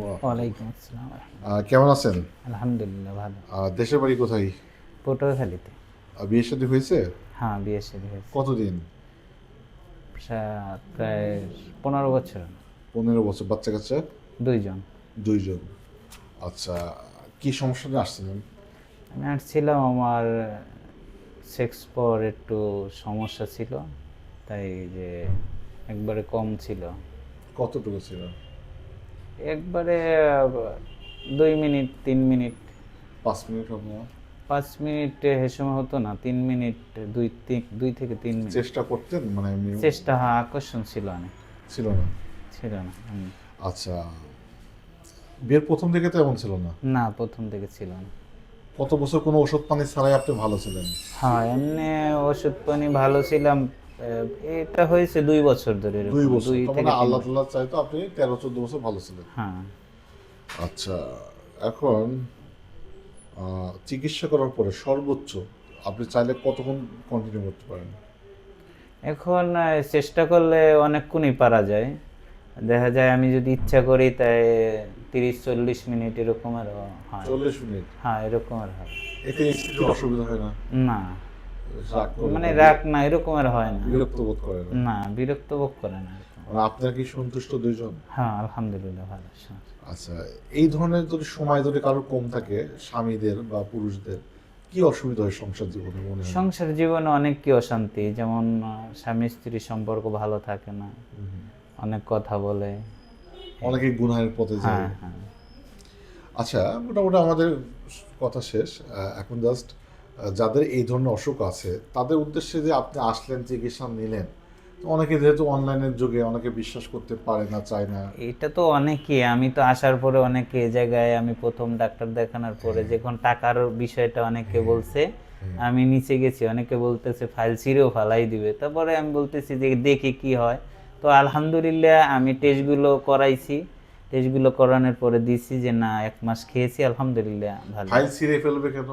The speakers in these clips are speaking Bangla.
ওয়ালাইকুম আসসালাম। কেমন আছেন? আলহামদুলিল্লাহ ভালো। দেশের বাড়ি কোথায়? পটুয়াখালীতে আহ, বিয়ে শাদী হয়েছে? হ্যাঁ বিয়ে শাদী হয়েছে। কতদিন? প্রা- প্রায় পনেরো বছর। পনেরো বছর বাচ্চা কাচ্চা দুইজন। দুইজন। আচ্ছা কি সমস্যা নিয়ে আসছিলেন আমি আসছিলাম আমার সেক্স পর একটু সমস্যা ছিল তাই যে একবারে কম ছিল। কতটুকু ছিল? একবারে দুই মিনিট তিন মিনিট। পাঁচ মিনিট হবে? পাঁচ মিনিট সে সময় হতো না তিন মিনিট দুই তিন দুই থেকে তিন মিনিট। চেষ্টা করতেন? মানে চেষ্টা হ্যাঁ আকর্ষণ ছিল অনেক। ছিল না? ছিল না আচ্ছা বিয়ের প্রথম দিকে তো এমন ছিল না? না প্রথম থেকে ছিল না। কত বছর কোনো ওষুধ পানি ছাড়াই আপনি ভালো ছিলেন? হ্যাঁ এমনি ওষুধ পানি ভালো ছিলাম। এটা হয়েছে দুই বছর ধরে দুই বছর। মানে আল্লাহ তাল্লাহ চাইতো আপনি তেরো চোদ্দ বছর ভালো ছিলেন। হ্যাঁ। আচ্ছা এখন চিকিৎসা করার পরে সর্বোচ্চ আপনি চাইলে কতক্ষণ কন্টিনিউ করতে পারেন? এখন চেষ্টা করলে অনেকক্ষণই পারা যায়। দেখা যায় আমি যদি ইচ্ছা করি তাই তিরিশ চল্লিশ মিনিট এরকম আর হয়। চল্লিশ মিনিট? হ্যাঁ এরকম আর হয়। এতে অসুবিধা হয় না? না। মানে? রাগ না এরকম আর হয় না। বিরক্ত বোধ করে না। বিরক্ত বোধ করে না আপনার কি সন্তুষ্ট দুইজন? হ্যাঁ আলহামদুলিল্লাহ ভালো আচ্ছা এই ধরনের যদি সময় যদি কারোর কম থাকে স্বামীদের বা পুরুষদের কি অসুবিধা হয় সংসার জীবনে মনে সংসার জীবনে অনেক কি অশান্তি যেমন স্বামী স্ত্রীর সম্পর্ক ভালো থাকে না অনেক কথা বলে। অনেকে গুনাহের পথে যায়। হ্যাঁ হ্যাঁ। আচ্ছা মোটামুটি আমাদের কথা শেষ। এখন জাস্ট যাদের এই ধরনের অসুখ আছে তাদের উদ্দেশ্যে যে আপনি আসলেন চিকিৎসা নিলেন অনেকে যেহেতু অনলাইনের যুগে অনেকে বিশ্বাস করতে পারে না চায় না। এটা তো অনেকে আমি তো আসার পরে অনেকে এ জায়গায় আমি প্রথম ডাক্তার দেখানোর পরে যখন টাকার বিষয়টা অনেকে বলছে আমি নিচে গেছি অনেকে বলতেছে ফাইল ছিঁড়েও ফালাই দিবে। তারপরে আমি বলতেছি যে দেখি কি হয়। তো আলহামদুলিল্লাহ আমি টেস্টগুলো করাইছি। টেস্টগুলো করানোর পরে দিছি যে না এক মাস খেয়েছি আলহামদুলিল্লাহ ভালো। ফাইল ছিঁড়ে ফেলবে কেন?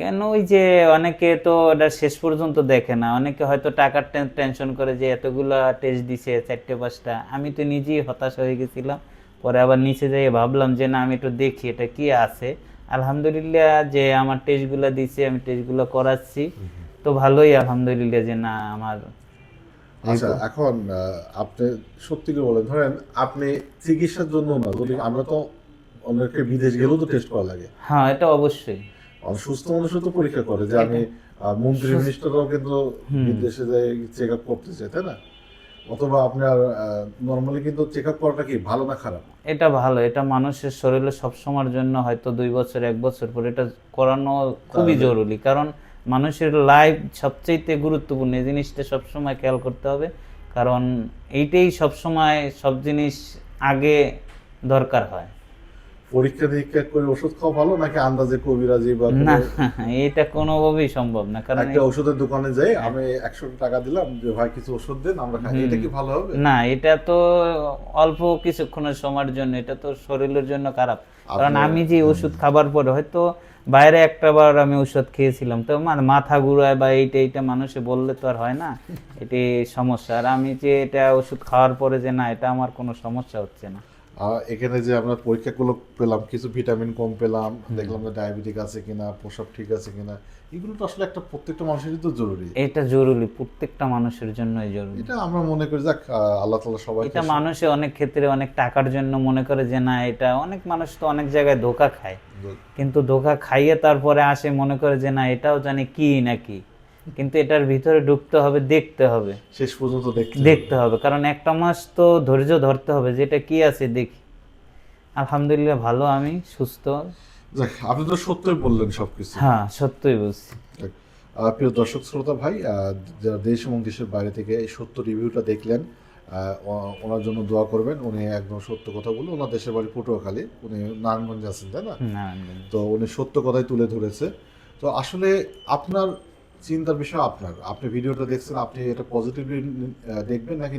কেন ওই যে অনেকে তো এটা শেষ পর্যন্ত দেখে না? অনেকে হয়তো টাকার টেনশন করে যে এতগুলা টেস্ট দিছে চারটে পাঁচটা। আমি তো নিজেই হতাশ হয়ে গেছিলাম। পরে আবার নিচে যেয়ে ভাবলাম যে না আমি একটু দেখি এটা কি আছে। আলহামদুলিল্লাহ যে আমার টেস্টগুলো দিছে আমি টেস্টগুলো করাচ্ছি। তো ভালোই আলহামদুলিল্লাহ যে না আমার আচ্ছা এখন আপনি সত্যি করে বলেন ধরেন আপনি চিকিৎসার জন্য না যদি আমরা তো অনেকে বিদেশ গেলেও তো টেস্ট করা লাগে। হ্যাঁ এটা অবশ্যই। সুস্থ মানুষও তো পরীক্ষা করে যে আমি মন্ত্রী মিনিস্টাররাও কিন্তু বিদেশে যাই চেক আপ করতে চাই তাই না? অথবা আপনার নর্মালি কিন্তু চেক আপ করাটা কি ভালো না খারাপ? এটা ভালো এটা মানুষের শরীরে সবসময়ের জন্য হয়তো দুই বছর এক বছর পর এটা করানো খুবই জরুরি। কারণ মানুষের লাইফ সবচেয়ে গুরুত্বপূর্ণ এই জিনিসটা সবসময় খেয়াল করতে হবে। কারণ এইটাই সবসময় সব জিনিস আগে দরকার হয়। পরীক্ষা নিরীক্ষা করে ওষুধ খাওয়া ভালো নাকি আন্দাজে কবিরাজি বা না এটা কোনোভাবেই সম্ভব না কারণ একটা ওষুধের দোকানে যাই আমি একশো টাকা দিলাম যে ভাই কিছু ওষুধ দেন আমরা খাই। এটা কি ভালো হবে? না এটা তো অল্প কিছুক্ষণের সময়ের জন্য এটা তো শরীরের জন্য খারাপ। কারণ আমি যে ওষুধ খাবার পরে হয়তো বাইরে একটা বার আমি ওষুধ খেয়েছিলাম তো মানে মাথা ঘুরায় বা এইটা এইটা মানুষে বললে তো আর হয় না এটি সমস্যা। আর আমি যে এটা ওষুধ খাওয়ার পরে যে না এটা আমার কোনো সমস্যা হচ্ছে না। এখানে যে আমরা পরীক্ষাগুলো পেলাম কিছু ভিটামিন কম পেলাম দেখলাম যে ডায়াবেটিক আছে কিনা প্রসাব ঠিক আছে কিনা এগুলো তো আসলে একটা প্রত্যেকটা মানুষেরই তো জরুরি। এটা জরুরি প্রত্যেকটা মানুষের জন্যই জরুরি। এটা আমরা মনে করি যাক আল্লাহ তালা সবাই এটা মানুষে অনেক ক্ষেত্রে অনেক টাকার জন্য মনে করে যে না এটা অনেক মানুষ তো অনেক জায়গায় ধোকা খায়। কিন্তু ধোকা খাইয়ে তারপরে আসে মনে করে যে না এটাও জানি কি নাকি? কিন্তু এটার ভিতরে ঢুকতে হবে দেখতে হবে। শেষ পর্যন্ত দেখতে দেখতে হবে কারণ একটা মাস তো ধৈর্য ধরতে হবে যেটা কি আছে দেখি। আলহামদুলিল্লাহ ভালো আমি সুস্থ। আপনি তো সত্যই বললেন সবকিছু। হ্যাঁ সত্যই বলছি। প্রিয় দর্শক শ্রোতা ভাই যারা দেশ এবং দেশের বাইরে থেকে এই সত্য রিভিউটা দেখলেন ওনার জন্য দোয়া করবেন। উনি একদম সত্য কথা বলে ওনার দেশের বাড়ি পটুয়াখালী। উনি নারায়ণগঞ্জে আছেন তাই না? তো উনি সত্য কথাই তুলে ধরেছে। তো আসলে আপনার চিন্তার বিষয় আপনার। আপনি ভিডিওটা দেখছেন, আপনি এটা পজিটিভলি দেখবেন নাকি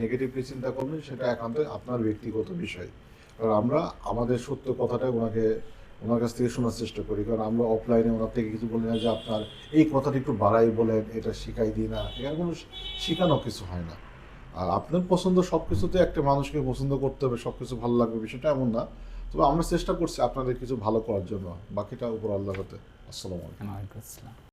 নেগেটিভলি চিন্তা করবেন, সেটা একান্ত আপনার ব্যক্তিগত বিষয়। কারণ আমরা, আমাদের সত্য কথাটা ওনাকে, ওনার কাছ থেকে শোনার চেষ্টা করি। কারণ আমরা অফলাইনে ওনার থেকে কিছু বলি না যে আপনার এই কথাটা একটু বাড়াই বলেন, এটা শিখাই দিই না। এখানে কোনো শেখানো কিছু হয় না। আর আপনার পছন্দ সব কিছুতে একটা মানুষকে পছন্দ করতে হবে সব কিছু ভালো লাগবে, বিষয়টা এমন না। তবে আমরা চেষ্টা করছি আপনাদের কিছু ভালো করার জন্য। বাকিটা উপর আল্লাহ হাতে। আসসালামু আলাইকুম।